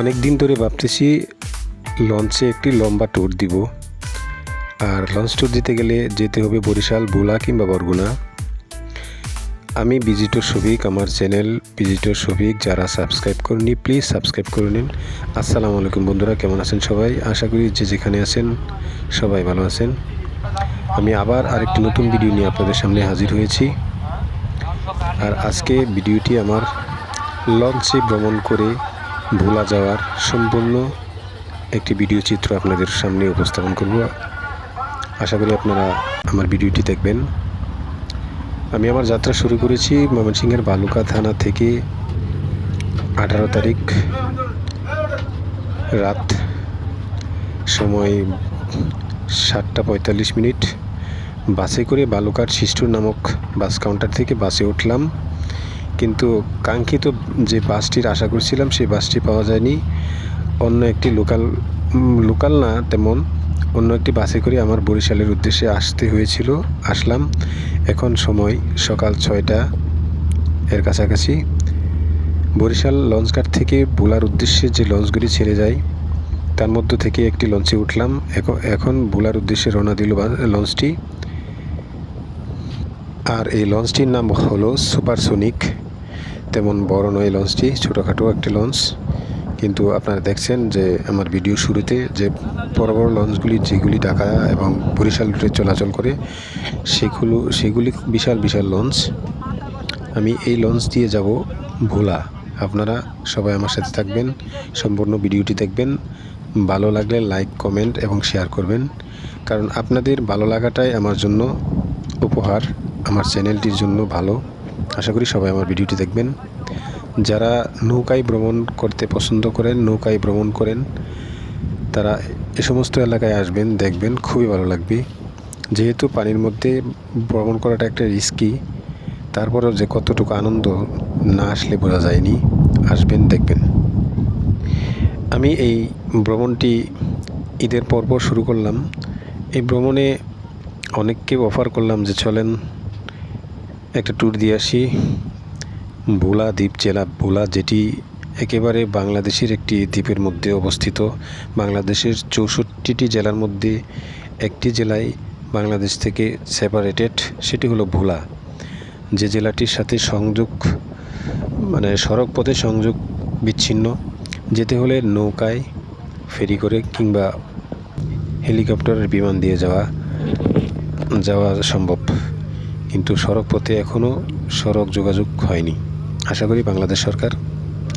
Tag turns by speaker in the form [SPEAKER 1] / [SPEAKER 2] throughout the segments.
[SPEAKER 1] অনেক দিন ধরে ভাবতেছি লঞ্চে একটি লম্বা ট্যুর দিব। আর লঞ্চ ট্যুর দিতে গেলে যেতে হবে বরিশাল, ভোলা কিংবা বরগুনা। আমি ভিজিটর শফিক আমার চ্যানেল ভিজিটর শফিক যারা সাবস্ক্রাইব করেনি প্লিজ সাবস্ক্রাইব করে নিন। আসসালামু আলাইকুম বন্ধুরা, কেমন আছেন সবাই? আশা করি যে যেখানে আছেন সবাই ভালো আছেন। আমি আবার আরেকটি নতুন ভিডিও নিয়ে আপনাদের সামনে হাজির হয়েছি। আর আজকে ভিডিওটি আমার লঞ্চে ভ্রমণ করে ভোলা যাওয়ার সম্পূর্ণ একটি ভিডিও চিত্র আপনাদের সামনে উপস্থাপন করব। আশা করি আপনারা আমার ভিডিওটি দেখবেন। আমি আমার যাত্রা শুরু করেছি ময়মনসিংহের বালুকা থানা থেকে আঠারো তারিখ রাত সময় সাতটা পঁয়তাল্লিশ মিনিট। বাসে করে বালুকার শিষ্টুর নামক বাস কাউন্টার থেকে বাসে উঠলাম। কিন্তু কাঙ্ক্ষিত যে বাসটির আশা করছিলাম, সেই বাসটি পাওয়া যায়নি। অন্য একটি লোকাল লোকাল না তেমন, অন্য একটি বাসে করে আমার বরিশালের উদ্দেশ্যে আসতে হয়েছিল, আসলাম। এখন সময় সকাল ছয়টা এর কাছাকাছি। বরিশাল লঞ্চঘাট থেকে বোলার উদ্দেশ্যে যে লঞ্চগুলি ছেড়ে যায়, তার মধ্য থেকে একটি লঞ্চে উঠলাম। এখন- ভোলার উদ্দেশ্যে রওনা দিল লঞ্চটি। আর এই লঞ্চটির নাম হলো সুপারসোনিক। তেমন বড় নয় লঞ্চটি, ছোটোখাটো একটি লঞ্চ। কিন্তু আপনারা দেখছেন যে আমার ভিডিও শুরুতে যে বড় বড় লঞ্চগুলি, যেগুলি ঢাকা এবং বরিশাল রুটে চলাচল করে, সেগুলো, সেগুলি বিশাল বিশাল লঞ্চ। আমি এই লঞ্চ দিয়ে যাব ভোলা। আপনারা সবাই আমার সাথে থাকবেন, সম্পূর্ণ ভিডিওটি দেখবেন। ভালো লাগলে লাইক, কমেন্ট এবং শেয়ার করবেন। কারণ আপনাদের ভালো লাগাটাই আমার জন্য উপহার, আমার চ্যানেলটির জন্য ভালো। আশা করি সবাই আমার ভিডিওটি দেখবেন। যারা নৌকায় ভ্রমণ করতে পছন্দ করেন, নৌকায় ভ্রমণ করেন, তারা এ সমস্ত এলাকায় আসবেন, দেখবেন, খুবই ভালো লাগবে। যেহেতু পানির মধ্যে ভ্রমণ করাটা একটা রিস্কি তারপরেও যে কতটুকু আনন্দ না আসলে বোঝা যায়নি, আসবেন, দেখবেন। আমি এই ভ্রমণটি ঈদের পরপর শুরু করলাম। এই ভ্রমণে অনেককে অফার করলাম যে চলেন একটা ট্যুর দিয়ে আসি। ভোলা দ্বীপ জেলা, ভোলা যেটি একেবারে বাংলাদেশের একটি দ্বীপের মধ্যে অবস্থিত। বাংলাদেশের চৌষট্টিটি জেলার মধ্যে একটি জেলায় বাংলাদেশ থেকে সেপারেটেড সেটি হলো ভোলা। যে জেলাটির সাথে সংযোগ মানে সড়ক পথে সংযোগ বিচ্ছিন্ন, যেতে হলে নৌকায় ফেরি করে কিংবা হেলিকপ্টারের বিমান দিয়ে যাওয়া যাওয়া সম্ভব। কিন্তু সড়ক পথে এখনও সড়ক যোগাযোগ হয়নি। আশা করি বাংলাদেশ সরকার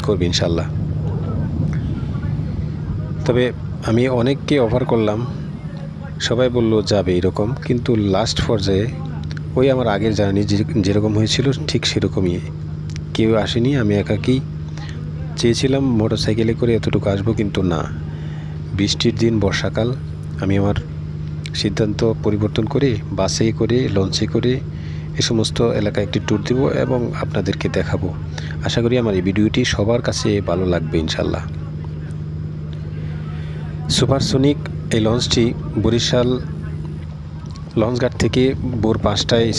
[SPEAKER 1] করবে ইনশাল্লাহ তবে আমি অনেককে অফার করলাম, সবাই বলল যাবে এরকম, কিন্তু লাস্ট পর্যায়ে ওই আমার আগের জার্নি যেরকম হয়েছিল ঠিক সেরকমই। কেউ আসেনি, আমি একাকি। চেয়েছিলাম মোটর সাইকেলে করে এতটুকু আসব, কিন্তু না। বৃষ্টির দিন, বর্ষাকাল, আমি আমার সিদ্ধান্ত পরিবর্তন করে, বাসে করে, লঞ্চে করে এ সমস্ত এলাকায় একটি ট্যুর দেব এবং আপনাদেরকে দেখাবো। আশা করি আমার এই ভিডিওটি সবার কাছে ভালো লাগবে ইনশাল্লাহ সুপারসোনিক এই লঞ্চটি বরিশাল লঞ্চঘাট থেকে ভোর পাঁচটায়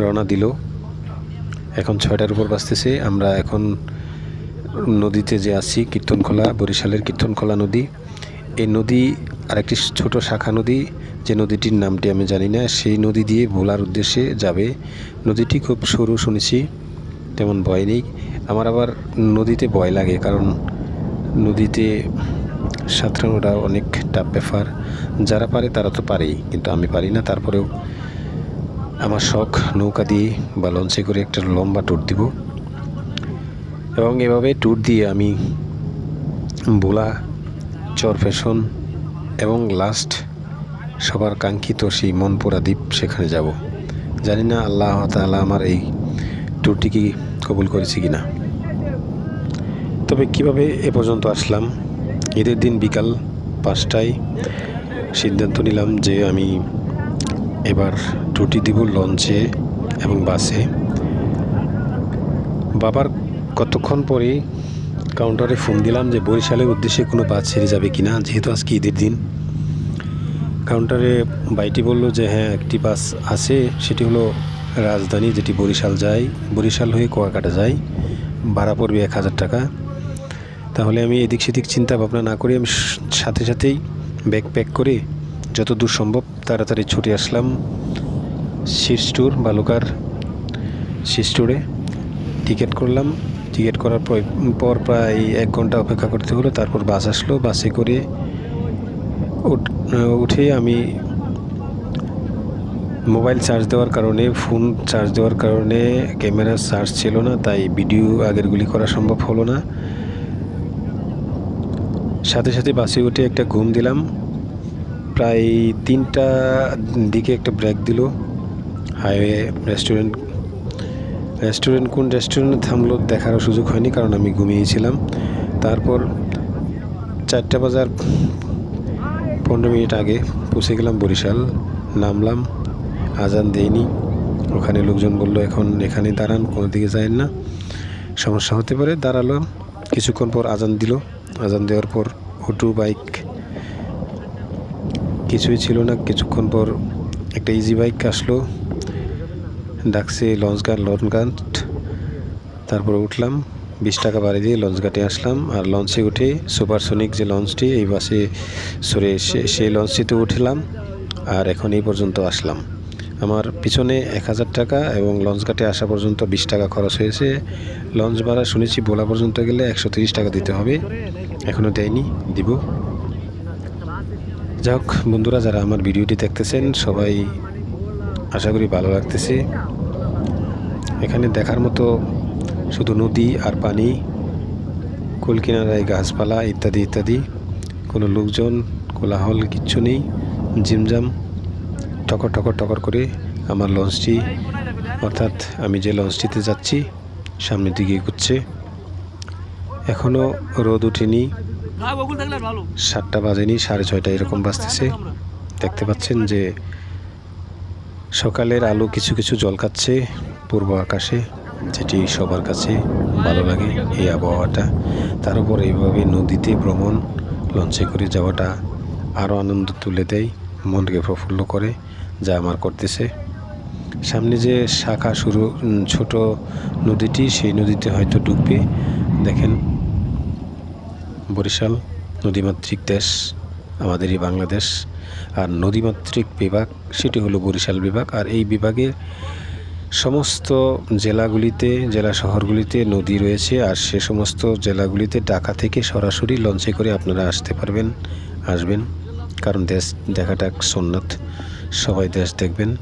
[SPEAKER 1] রওনা দিল। এখন ছয়টার উপর বাজতেছে। আমরা এখন নদীতে যে আছি, কীর্তনখোলা, বরিশালের কীর্তনখোলা নদী। এই নদী আরেকটি ছোট শাখা নদী। যে নদীটির নামটি আমি জানি না, সেই নদী দিয়ে ভোলার উদ্দেশ্যে যাবে। নদীটি খুব সরু শুনেছি, তেমন ভয় নেই। আমার আবার নদীতে ভয় লাগে, কারণ নদীতে সাঁতরানোটা অনেক টাফ ব্যাপার যারা পারে তারা তো পারেই, কিন্তু আমি পারি না। তারপরেও আমার শখ নৌকা দিয়ে বা লঞ্চে করে একটা লম্বা ট্যুর দিব। এবং এভাবে ট্যুর দিয়ে আমি ভোলা চর ফ্যাশন এবং লাস্ট সবার কাঙ্ক্ষিত সেই মনপুরা দ্বীপ সেখানে যাব। জানি না আল্লাহ তাআলা আমার এই ট্যুরটি কি কবুল করেছে কি না তবে কীভাবে এ পর্যন্ত আসলাম? ঈদের দিন বিকাল পাঁচটায় সিদ্ধান্ত নিলাম যে আমি এবার ট্যুরটি দিব লঞ্চে এবং বাসে। বাবার কতক্ষণ পরে কাউন্টারে ফোন দিলাম যে বরিশালের উদ্দেশ্যে কোনো বাস ছেড়ে যাবে কিনা, যেহেতু আজকে ঈদের দিন। কাউন্টারে বাইটি বলল যে হ্যাঁ একটি বাস আছে, সেটি হলো রাজধানী, যেটি বরিশাল যায়। বরিশাল হয়ে কুয়াকাটা যায়। ভাড়া পড়বে এক হাজার টাকা। তাহলে আমি এদিক সেদিক চিন্তা ভাবনা না করে আমি সাথে সাথেই ব্যাগ প্যাক করে যত দূর সম্ভব তাড়াতাড়ি ছুটে আসলাম শীর্ষ ট্যুর, বালুকার শীর্ষ ট্যুরে। টিকিট করলাম। টিকিট করার পর প্রায় এক ঘণ্টা অপেক্ষা করতে হলো। তারপর বাস আসলো। বাসে করে উঠ- আমি মোবাইল চার্জ দেওয়ার কারণে, ফোন চার্জ দেওয়ার কারণে ক্যামেরার চার্জ ছিল না, তাই ভিডিও আগেরগুলি করা সম্ভব হলো না। সাথে সাথে বাসে উঠে একটা ঘুম দিলাম। প্রায় তিনটা দিকে একটা ব্রেক দিল। হাইওয়ে রেস্টুরেন্ট রেস্টুরেন্ট কোন রেস্টুরেন্টে থামলো দেখারও সুযোগ হয়নি, কারণ আমি ঘুমিয়েছিলাম। তারপর চারটা বাজার পনেরো মিনিট আগে পৌঁছে গেলাম বরিশাল, নামলাম, আজান দেয়নি ওখানে লোকজন বলল, এখন এখানে দাঁড়ান, কোনো দিকে যায় না। সমস্যা হতে পারে, দাঁড়ালাম। কিছুক্ষণ পর আজান দিল। আজান দেওয়ার পর অটো, বাইক কিছুই ছিল না। কিছুক্ষণ পর একটা ইজি বাইক আসলো। ডাকছে, লঞ্চ গান লঞ্চ গান। তারপরে উঠলাম। বিশ টাকা বাড়ি দিয়ে লঞ্চ ঘাটে আসলাম। আর লঞ্চে উঠে সুপারসনিক যে লঞ্চটি, এই বাসে সরে সেই লঞ্চটিতে উঠলাম আর এখন এই পর্যন্ত আসলাম। আমার পিছনে এক হাজার টাকা এবং লঞ্চ ঘাটে আসা পর্যন্ত বিশ টাকা খরচ হয়েছে। লঞ্চ ভাড়া শুনেছি বোলা পর্যন্ত গেলে একশো তিরিশ টাকা দিতে হবে। এখনও দেয়নি, দিব। যাই হোক বন্ধুরা, যারা আমার ভিডিওটি দেখতেছেন, সবাই আশা করি ভালো লাগতেছে। এখানে দেখার মতো শুধু নদী আর পানি কুল কিনারায় গাছপালা ইত্যাদি ইত্যাদি, কোনো লোকজন, কোলাহল কিচ্ছু নেই জিমজাম টকর টকর টকর করে আমার লঞ্চটি, অর্থাৎ আমি যে লঞ্চটিতে যাচ্ছি, সামনের দিকে এগুচ্ছে। এখনও রোদ উঠেনি, সাতটা বাজেনি, সাড়ে ছয়টা এরকম বাজতেছে। দেখতে পাচ্ছেন যে সকালের আলো কিছু কিছু জলকাচ্ছে পূর্ব আকাশে। যেটি সবার কাছে ভালো লাগে এই আবহাওয়াটা, তার উপর এইভাবে নদীতে ভ্রমণ, লঞ্চে করে যাওয়াটা আরও আনন্দ তুলে দেয়, মনকে প্রফুল্ল করে, যা আমার করতেছে। সামনে যে শাখা শুরু ছোট নদীটি, সেই নদীতে হয়তো ডুববে। দেখেন, বরিশাল নদীমাতৃক দেশ, আমাদেরই বাংলাদেশ। আর নদীমাতৃক বিভাগ, সেটি হলো বরিশাল বিভাগ। আর এই বিভাগের সমস্ত জেলাগুলিতে, জেলা শহরগুলিতে নদী রয়েছে আর সে সমস্ত জেলাগুলিতে ঢাকা থেকে সরাসরি লঞ্চে করে আপনারা আসতে পারবেন, আসবেন। কারণ দেশ দেখাটা সোননাথ। সবাই দেশ দেখবেন।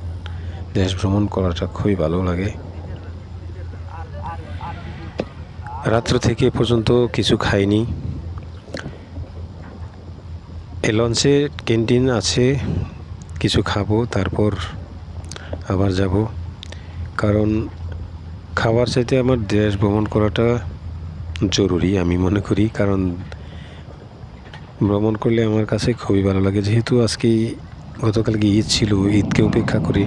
[SPEAKER 1] দেশ ভ্রমণ করাটা খুবই ভালো লাগে। রাত্র থেকে পর্যন্ত কিছু খাইনি। এই লঞ্চে ক্যান্টিন আছে, কিছু খাব, তারপর আবার যাব। কারণ খাবার চাইতে আমার দেশ ভ্রমণ করাটা জরুরি, আমি মনে করি। কারণ ভ্রমণ করলে আমার কাছে খুবই ভালো লাগে। যেহেতু আজকে গতকালকে ঈদ ছিল, ঈদকে উপেক্ষা করে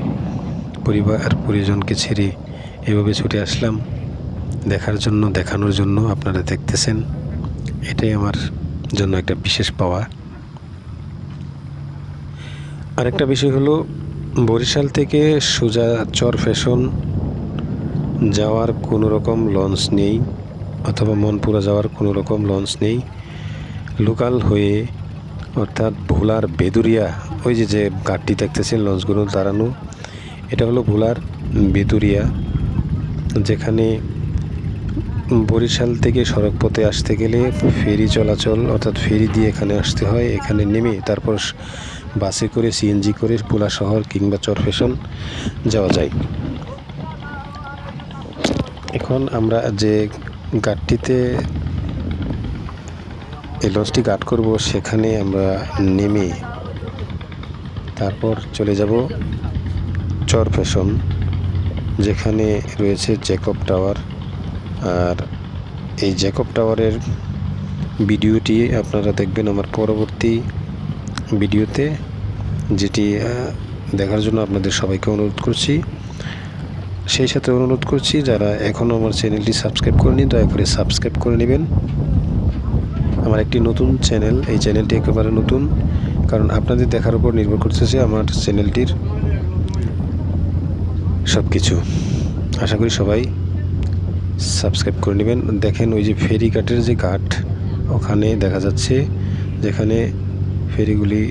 [SPEAKER 1] পরিবার পরিজনকে ছেড়ে এভাবে ছুটে আসলাম। দেখার জন্য, দেখানোর জন্য আপনারা দেখতেছেন। এটাই আমার জন্য একটা বিশেষ পাওয়া। আরেকটা বিষয় হলো বরিশাল থেকে সোজা চর ফ্যাশন যাওয়ার কোনো রকম লঞ্চ নেই, অথবা মনপুরা যাওয়ার কোনো রকম লঞ্চ নেই। লোকাল হয়ে অর্থাৎ ভোলার বেদুরিয়া, ওই যে যে ঘাটটি দেখতেছেন লঞ্চগুলো দাঁড়ানো, এটা হলো ভোলার বেদুরিয়া, যেখানে বরিশাল থেকে সড়ক পথে আসতে গেলে ফেরি চলাচল, অর্থাৎ ফেরি দিয়ে এখানে আসতে হয়। এখানে নেমে তারপর বাসে করে সিএনজি করে পোলা শহর কিংবা চরফেশন যাওয়া যায়। এখন আমরা যে ঘাটটিতে, এই লঞ্চটি ঘাট করব, সেখানে আমরা নেমে তারপর চলে যাব চরফেশন যেখানে রয়েছে জ্যাকব টাওয়ার আর এই জ্যাকব টাওয়ারের ভিডিওটি আপনারা দেখবেন আমার পরবর্তী ভিডিওতে, যেটি দেখার জন্য আপনাদের সবাইকে অনুরোধ করছি। সেই সাথে অনুরোধ করছি, যারা এখনও আমার চ্যানেলটি সাবস্ক্রাইব করেনি দয়া করে সাবস্ক্রাইব করে নেবেন। আমার একটি নতুন চ্যানেল, এই চ্যানেলটি একেবারে নতুন, কারণ আপনাদের দেখার উপর নির্ভর করতেছে আমার চ্যানেলটির সব কিছু আশা করি সবাই সাবস্ক্রাইব করে নেবেন। দেখেন ওই যে ফেরি ঘাটের যে ঘাট ওখানে দেখা যাচ্ছে যেখানে ফেরিগুলি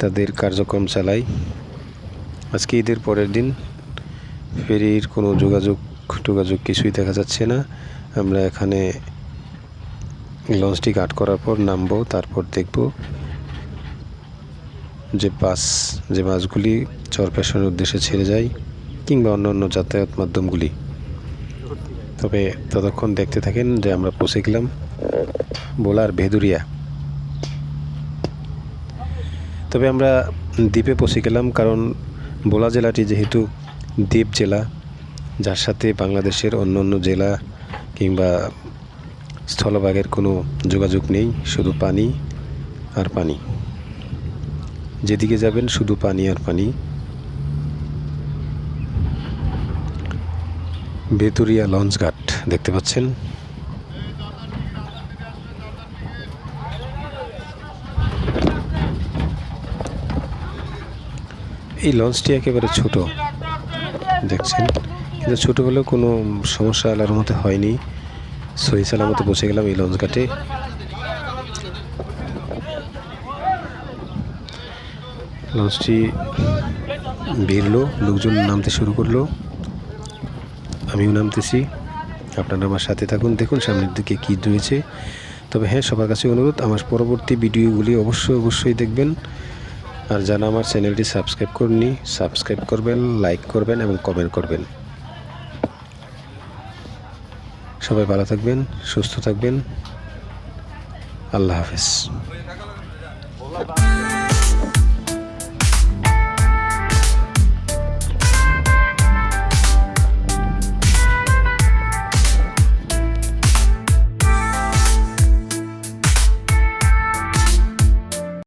[SPEAKER 1] তাদের কার্যক্রম চালায়। আজকে ঈদের পরের দিন ফেরির কোনো যোগাযোগ টোগাযোগ কিছুই দেখা যাচ্ছে না। আমরা এখানে লঞ্চটি কাট করার পর নামবো, তারপর দেখব যে বাস, যে বাসগুলি চরপেশনের উদ্দেশ্যে ছেড়ে যায়। কিংবা অন্য অন্য যাতায়াত মাধ্যমগুলি। তবে ততক্ষণ দেখতে থাকেন যে আমরা পৌঁছে গেলাম বোলার ভেদুরিয়া। তবে আমরা দ্বীপে পৌঁছে গেলাম কারণ বোলা জেলাটি যেহেতু দ্বীপ জেলা, যার সাথে বাংলাদেশের অন্য অন্য জেলা কিংবা স্থলভাগের কোনো যোগাযোগ নেই, শুধু পানি আর পানি। যেদিকে যাবেন শুধু পানি আর পানি। বেতুরিয়া লঞ্চ ঘাট দেখতে পাচ্ছেন। এই লঞ্চটি একেবারে ছোট দেখছেন? কিন্তু ছোট হলেও কোনো সমস্যা আলার মধ্যে হয়নি। সহি সালামতে বসে গেলাম এই লঞ্চ ঘাটে। লঞ্চটি বেরলো লোকজন নামতে শুরু করল। আমিও নামতেছি। আপনারা আমার সাথে থাকুন, দেখুন সামনের দিকে কী রয়েছে। তবে হ্যাঁ সবার কাছে অনুরোধ, আমার পরবর্তী ভিডিওগুলি অবশ্যই অবশ্যই দেখবেন। আর যারা আমার চ্যানেলটি সাবস্ক্রাইব করনি সাবস্ক্রাইব করবেন, লাইক করবেন এবং কমেন্ট করবেন। সবাই ভালো থাকবেন, সুস্থ থাকবেন। আল্লাহ হাফেজ।